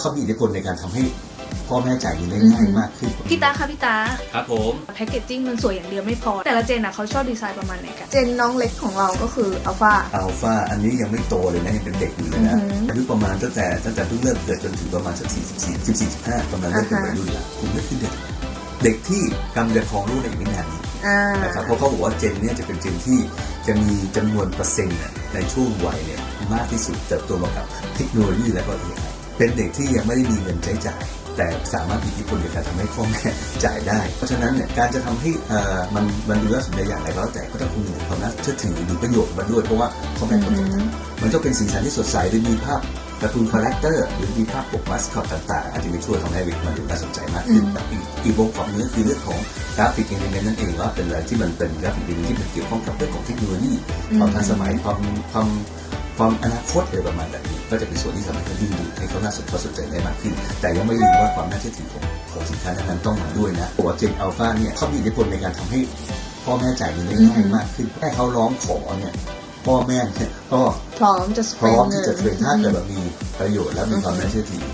เขามีอิทธิพลในการทำให้พ่อแม่จ่ายเงินได้ง่ายมากขึ้น พี่ตาค่ะพี่ตา ครับผมแพคเกจจิ้งมันสวยอย่างเดียวไม่พอ แต่ละเจนอะเขาชอบดีไซน์ประมาณไหนกัน เจนน้องเล็กของเราก็คืออัลฟาอัลฟาอันนี้ยังไม่โตเลยนะยังเป็นเด็กอยู่เลยนะอือหือออายุประมาณตั้งแต่ตั้งแต่เพิ่งเริ่มเกิดจนถึงประมาณสักสี่สิบสี่สิบสี่สิบห้ากำลังเริ่มเป็นอ่าฮะวัยรุ่นละกลุ่มนี้คือเด็กเด็กที่กำลังจะครองลูกในอีกไม่นานนี้อ่านะครับเพราะเขาบอกว่าเจนเนี่ยจะเป็นเจนที่จะมีจำนวนเปอร์เซ็นต์เนี่ยในช่วงวัยเนี่ยมากที่สุดเติบโตมากับเทคโนโลยีและก็เอไอ เป็นเด็กที่ยังไม่ได้มีเงินใช้จ่าย แต่สามารถมีอิทธิพลในการทำให้พ่อแม่จ่ายได้ เพราะฉะนั้นเนี่ยการจะทำให้เอ่อมันมันดูน่าสนใจอย่างไรก็แล้วแต่ก็ต้องคำนึงความน่าเชื่อถือหรือประโยชน์มาด้วยเพราะว่าพ่อแม่ต้องจ่ายมันก็เป็นสีสันที่สดใสหรือมีภาพการ์ตูนคาแรคเตอร์หรือมีภาพปกมาสคอตต่างๆอาจจะไปช่วยทำให้เด็กมันดูน่าสนใจมากขึ้นอืมแต่อีกอีกวงของนี้คือเรื่องของกราฟิกเอลิเมนต์นั่นเองว่าเป็นอะไรที่มันเป็นกราฟิกเอลิเมนต์ที่มันเกี่ยวข้องกับเรื่องของเทคโนโลยีความทันสมัยความความ ความอนาคตอะไรประมาณแบบนี้ ก็จะเป็นส่วนที่ทำให้เขาดึงดูดให้เขาน่าสนเขาสนใจได้มากขึ้น แต่ยังไม่ลืมว่าความน่าเชื่อถือของของสินค้านั้นๆต้องมาด้วยนะตัวเจนอัลฟาเนี่ยเขามีอิทธิพลในการทำให้พ่อแม่จ่ายเงินได้ง่ายมากขึ้นแค่เขาร้องขอเนี่ยพ่อแม่เนี่ยก็พร้อมจะสพเปร้นอมเงิที่นจะเทรดถ้าเกิดแบบมีประโยชน์และมีความน่าเชื่อถือ